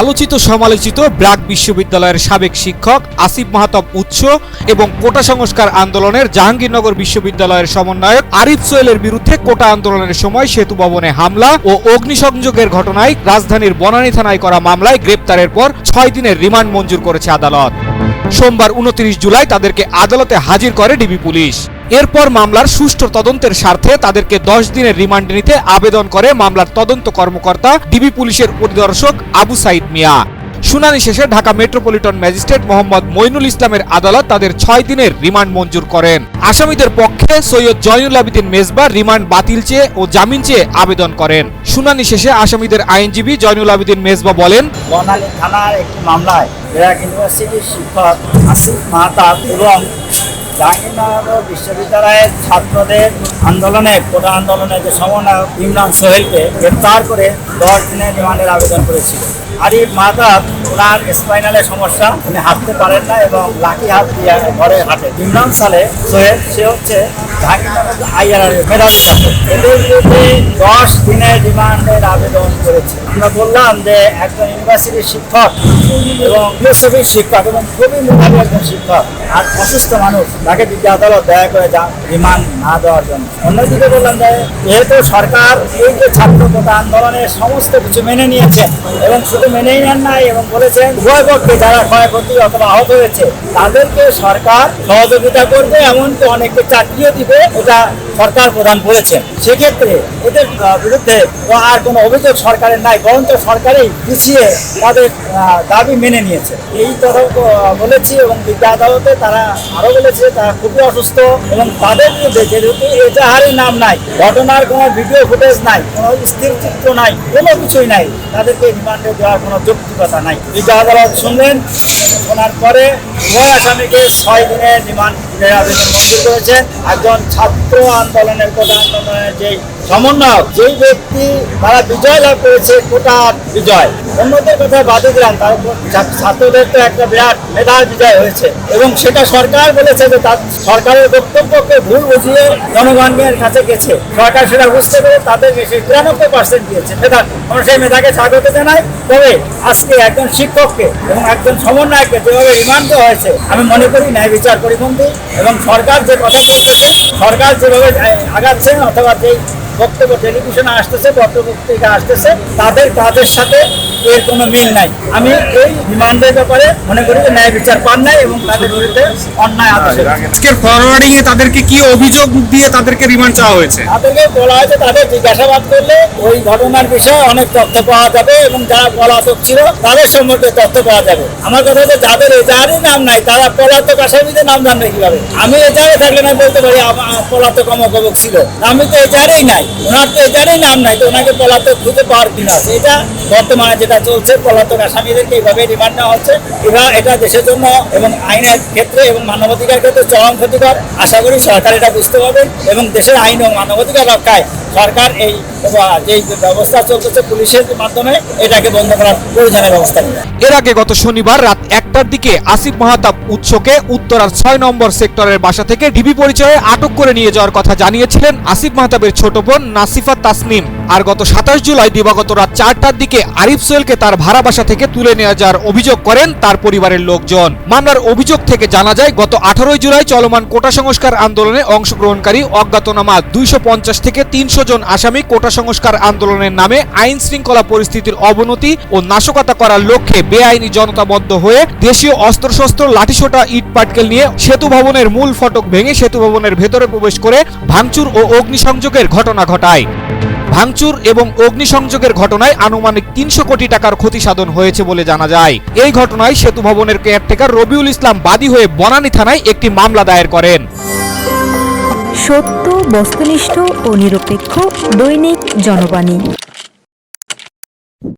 আলোচিত সমালোচিত ব্র্যাক বিশ্ববিদ্যালয়ের সাবেক শিক্ষক আসিফ মাহাতব উচ্চ এবং কোটা সংস্কার আন্দোলনের জাহাঙ্গীরনগর বিশ্ববিদ্যালয়ের সমন্বয়ক আরিফ সোহেলের বিরুদ্ধে কোটা আন্দোলনের সময় সেতু ভবনে হামলা ও অগ্নিসংযোগের ঘটনায় রাজধানীর বনানী থানায় করা মামলায় গ্রেপ্তারের পর ছয় দিনের রিমান্ড মঞ্জুর করেছে আদালত। সোমবার উনত্রিশ জুলাই তাদেরকে আদালতে হাজির করে ডিবি পুলিশ। এরপর মামলার সুষ্ঠু তদন্তের স্বার্থে তাদেরকে দশ দিনের রিমান্ডে নিতে আবেদন করে মামলার তদন্ত কর্মকর্তা, ডিবি পুলিশের পরিদর্শক আবু সাইদ মিয়া। শুনানি শেষে ঢাকা মেট্রোপলিটন ম্যাজিস্ট্রেট মোহাম্মদ মইনুল ইসলামের আদালত তাদের ছয় দিনের রিমান্ড মঞ্জুর করেন। আসামিদের পক্ষে সৈয়দ জয়নুল আবিদিন মেজবা রিমান্ড বাতিল চেয়ে ও জামিন চেয়ে আবেদন করেন। শুনানি শেষে আসামিদের আইনজীবী জয়নুল আবিদিন মেজবা বলেন থানার একটি মামলায় ইউনিভার্সিটির শিক্ষক আসিফ মাহতাব এবং জাহাঙ্গীরনগর বিশ্ববিদ্যালয়ের ছাত্রদের আন্দোলনে, কোটা আন্দোলনে যে সমন্বয়ক ইমরান সোহেলকে গ্রেপ্তার করে দশ দিনের রিমান্ডের আবেদন করেছিল। আরিফ মাহতাব ওনার স্পাইনালের সমস্যা, উনি হাঁটতে পারেন না এবং লাঠি হাত দিয়ে ঘরে হাঁটে। ইমরান সালে সোহেল সে হচ্ছে দশ দিনের আবেদন করেছে। আমরা বললাম যে একজন ইউনিভার্সিটির শিক্ষক এবং শিক্ষক এবং খুবই একজন শিক্ষক, আর অসুস্থ মানুষ, তাকে দয়া করে না দেওয়ার জন্য। অন্যদিকে বললাম যে যেহেতু সরকার এই যে ছাত্র আন্দোলনের সমস্ত কিছু মেনে নিয়েছে এবং শুধু মেনেই নেন নাই এবং বলেছেন উভয় পক্ষে যারা ক্ষয়ক্ষতি অথবা আহত হয়েছে, তাদেরকে সরকার সহযোগিতা করবে, এমনকি অনেককে চাকরিও দিবে, এটা সরকার প্রদান করেছেন সেক্ষেত্রে এদের বিরুদ্ধে আর কোনো অভিযোগ সরকারের নাই, বরঞ্চ সরকারই পিছিয়ে তাদের দাবি মেনে নিয়েছে। এই তরফ বলেছি এবং বিদ্যা আদালতে তারা আরও বলেছে, তারা খুবই অসুস্থ এবং তাদের বিরুদ্ধে যেহেতু এজাহারের নাম নাই, ঘটনার কোনো ভিডিও ফুটেজ নাই, কোনো স্থির চিত্র নাই, কোনো কিছুই নাই, তাদেরকে রিমান্ডে দেওয়ার কোনো যৌক্তিকতা নাই। বিদ্যা আদালত শুনলেন, শোনার পরে উভয় আসামিকে ছয় দিনের রিমান্ড আবেদন মঞ্জুর করেছে। একজন ছাত্র আন্দোলনের প্রধান, যেই সমন্বয়ক। যেই ব্যক্তি তারা বিজয় লাভ করেছে, কোটা বিজয়। অন্যদের কথা বাদে দিলাম, তার ছাত্রদের তো একটা বিরাট মেধার বিজয় হয়েছে। এবং সেটা সরকার বলেছে যে তার সরকারের বক্তব্যকে ভুল বুঝিয়ে জনগণের কাছে গেছে। সরকার সেটা বুঝতে পেরে তাদেরকে সেই তিরানব্বই পার্সেন্ট দিয়েছে মেধা আমরা সেই মেধাকে স্বাগত জানাই। তবে আজকে একজন শিক্ষককে এবং একজন সমন্বয়ককে যেভাবে রিমান্ড হয়েছে, আমি মনে করি ন্যায় বিচার পরিপন্থী এবং সরকার যে কথা বলতেছে, সরকার যেভাবে আগাচ্ছেন অথবা যেই বক্তব্য টেলিভিশনে আসতেছে পত্রপত্রিকা আসতেছে। তাদের তাদের সাথে এর কোনো মিল নাই। আমি এই রিমান্ডের ব্যাপারে মনে করি যে ন্যায় বিচার পান নাই এবং তাদের বিরুদ্ধে অন্যায় আদেশ আজকের ফরওয়ার্ডিং এ তাদেরকে কি অভিযোগ দিয়ে তাদেরকে রিমান্ড চাওয়া হয়েছে? তাদেরকে বলা হয়েছে তাদের জিজ্ঞাসাবাদ করলে ওই ঘটনার বিষয়ে অনেক তথ্য পাওয়া যাবে এবং যারা পলাতক ছিল তাদের সম্পর্কে তথ্য পাওয়া যাবে। আমার কথা হচ্ছে যাদের এজাহারই নাম নাই তারা পলাতক আসামিদের নাম জানবে কীভাবে? আমি এজাহারে থাকলে না বলতে পারি পলাতক অমক অমক ছিল। আমি তো এজাহারেই নাই ওনার তো এজাহারেই নাম নাই তো ওনাকে পলাতক খুঁজে পাওয়ার কি আছে? এটা বর্তমানে যেটা চলছে, পলাতক আসামিদেরকে এইভাবে রিমান্ড নেওয়া হচ্ছে। এবং এটা দেশের জন্য এবং আইনের ক্ষেত্রে এবং মানবাধিকার ক্ষেত্রে চরম ক্ষতিকর। আশা করি সরকার এটা বুঝতে পারবে এবং দেশের আইন ও মানবাধিকার রক্ষায় সরকার এই যে ব্যবস্থা চলতেছে পুলিশের মাধ্যমে, এটাকে বন্ধ করার প্রয়োজনীয় ব্যবস্থা এর আগে গত শনিবার রাত একটার দিকে আসিফ মাহাতাব উৎসকে উত্তরার ছয় নম্বর সেক্টরের বাসা থেকে ডিবি পরিচয়ে আটক করে নিয়ে যাওয়ার কথা জানিয়েছিলেন আসিফ মাহাতাবের ছোট বোন নাসিফা তাসনিম। আর গত সাতাশ জুলাই দিবাগত রাত চারটার দিকে আরিফ সোহেলকে তার ভাড়া বাসা থেকে তুলে নিয়ে যাওয়ার অভিযোগ করেন তার পরিবারের লোকজন। মামলার অভিযোগ থেকে জানা যায়, গত আঠারোই জুলাই চলমান কোটা সংস্কার আন্দোলনে অংশগ্রহণকারী অজ্ঞাতনামা দুইশো পঞ্চাশ থেকে তিনশো জন আসামি কোটা সংস্কার আন্দোলনের নামে আইন শৃঙ্খলা পরিস্থিতির অবনতি ও নাশকতা করার লক্ষ্যে বেআইনি জনতাবদ্ধ হয়ে দেশীয় অস্ত্রশস্ত্র, লাঠিসোটা, ইট পাটকেল নিয়ে সেতু ভবনের মূল ফটক ভেঙে সেতু ভবনের ভেতরে প্রবেশ করে ভাঙচুর ও অগ্নিসংযোগের ঘটনা ঘটায়। ভাঙচুর এবং অগ্নিসংযোগের ঘটনায় আনুমানিক তিনশো কোটি টাকার ক্ষতি সাধন হয়েছে বলে জানা যায়। এই ঘটনায় সেতু ভবনের কেয়ারটেকার রবিউল ইসলাম বাদী হয়ে বনানী থানায় একটি মামলা দায়ের করেন। সত্য, বস্তুনিষ্ঠ ও নিরপেক্ষ দৈনিক জনবাণী।